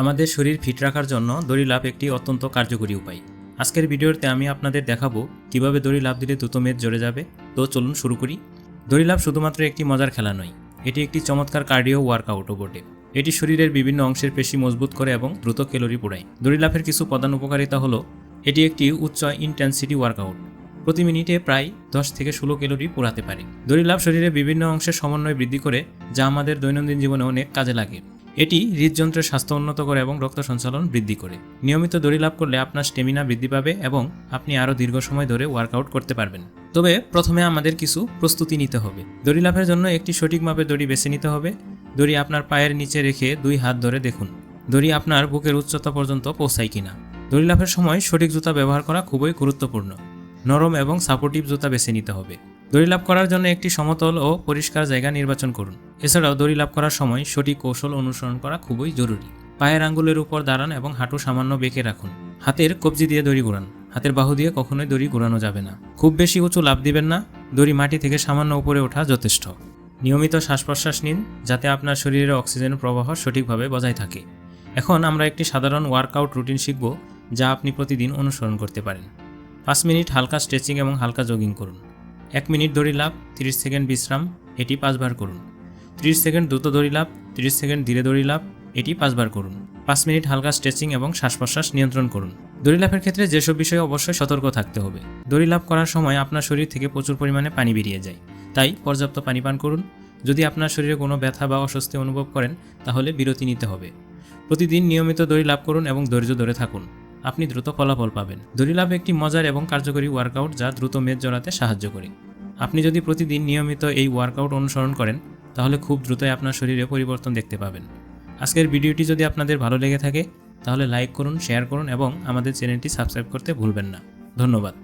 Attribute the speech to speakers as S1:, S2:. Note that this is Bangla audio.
S1: আমাদের শরীর ফিট রাখার জন্য দড়ি লাভ একটি অত্যন্ত কার্যকরী উপায়। আজকের ভিডিওতে আমি আপনাদের দেখাবো কীভাবে দড়ি লাভ দিলে দ্রুত মেদ জড়ে যাবে। তো চলুন শুরু করি। দড়ি লাভ শুধুমাত্র একটি মজার খেলা নয়, এটি একটি চমৎকার কার্ডিও ওয়ার্কআউটও বটে। এটি শরীরের বিভিন্ন অংশের পেশি মজবুত করে এবং দ্রুত ক্যালোরি পোড়ায়। দড়ি লাভের কিছু প্রধান উপকারিতা হলো, এটি একটি উচ্চ ইন্টেন্সিটি ওয়ার্কআউট প্রতি মিনিটে প্রায় দশ থেকে ষোলো ক্যালোরি পোড়াতে পারে। দড়ি লাভ শরীরের বিভিন্ন অংশের সমন্বয় বৃদ্ধি করে, যা আমাদের দৈনন্দিন জীবনে অনেক কাজে লাগে। এটি হৃদযন্ত্রের স্বাস্থ্য উন্নত করে এবং রক্ত সঞ্চালন বৃদ্ধি করে। নিয়মিত দড়ি লাভ করলে আপনার স্টেমিনা বৃদ্ধি পাবে এবং আপনি আরও দীর্ঘ সময় ধরে ওয়ার্কআউট করতে পারবেন। তবে প্রথমে আমাদের কিছু প্রস্তুতি নিতে হবে। দড়ি লাভের জন্য একটি সঠিক মাপে দড়ি বেছে নিতে হবে। দড়ি আপনার পায়ের নিচে রেখে দুই হাত ধরে দেখুন। দড়ি আপনার বুকের উচ্চতা পর্যন্ত পৌঁছায় কিনা। দড়ি লাভের সময় সঠিক জুতা ব্যবহার করা খুবই গুরুত্বপূর্ণ। নরম এবং সাপোর্টিভ জুতা বেছে নিতে হবে। দড়ি লাভ করার জন্য একটি সমতল ও পরিষ্কার জায়গা নির্বাচন করুন। এছাড়াও দড়ি লাভ করার সময় সঠিক কৌশল অনুসরণ করা খুবই জরুরি। পায়ের আঙ্গুলের উপর দাঁড়ান এবং হাঁটু সামান্য বেঁকে রাখুন। হাতের কবজি দিয়ে দড়ি ঘোরান। হাতের বাহু দিয়ে কখনোই দড়ি ঘোরানো যাবে না। খুব বেশি উঁচু লাভ দিবেন না। দড়ি মাটি থেকে সামান্য উপরে ওঠা যথেষ্ট। নিয়মিত শ্বাস প্রশ্বাস নিন, যাতে আপনার শরীরে অক্সিজেন প্রবাহ সঠিকভাবে বজায় থাকে। এখন আমরা একটি সাধারণ ওয়ার্কআউট রুটিন শিখব, যা আপনি প্রতিদিন অনুসরণ করতে পারেন। পাঁচ মিনিট হালকা স্ট্রেচিং এবং হালকা জগিং করুন। এক মিনিট দড়ি লাভ, তিরিশ সেকেন্ড বিশ্রাম, এটি পাঁচবার করুন। তিরিশ সেকেন্ড দ্রুত দড়ি লাভ, তিরিশ সেকেন্ড ধীরে দড়ি লাভ, এটি পাঁচবার করুন। পাঁচ মিনিট হালকা স্ট্রেচিং এবং শ্বাস প্রশ্বাস নিয়ন্ত্রণ করুন। দড়ি লাভের ক্ষেত্রে যেসব বিষয়ে অবশ্যই সতর্ক থাকতে হবে। দড়ি লাভ করার সময় আপনার শরীর থেকে প্রচুর পরিমাণে পানি বেরিয়ে যায়। তাই পর্যাপ্ত পানি পান করুন। যদি আপনার শরীরে কোনো ব্যথা বা অস্বস্তি অনুভব করেন, তাহলে বিরতি নিতে হবে। প্রতিদিন নিয়মিত দড়ি লাভ করুন এবং ধৈর্য ধরে থাকুন। আপনি দ্রুত ফলাফল পাবেন। দড়ি লাভ একটি মজার এবং কার্যকরী ওয়ার্কআউট যা দ্রুত মেদ জড়াতে সাহায্য করে। আপনি যদি প্রতিদিন নিয়মিত এই ওয়ার্কআউট অনুসরণ করেন, তাহলে খুব দ্রুতই আপনার শরীরে পরিবর্তন দেখতে পাবেন। আজকের ভিডিওটি যদি আপনাদের ভালো লেগে থাকে, তাহলে লাইক করুন শেয়ার করুন এবং আমাদের চ্যানেলটি সাবস্ক্রাইব করতে ভুলবেন না। ধন্যবাদ।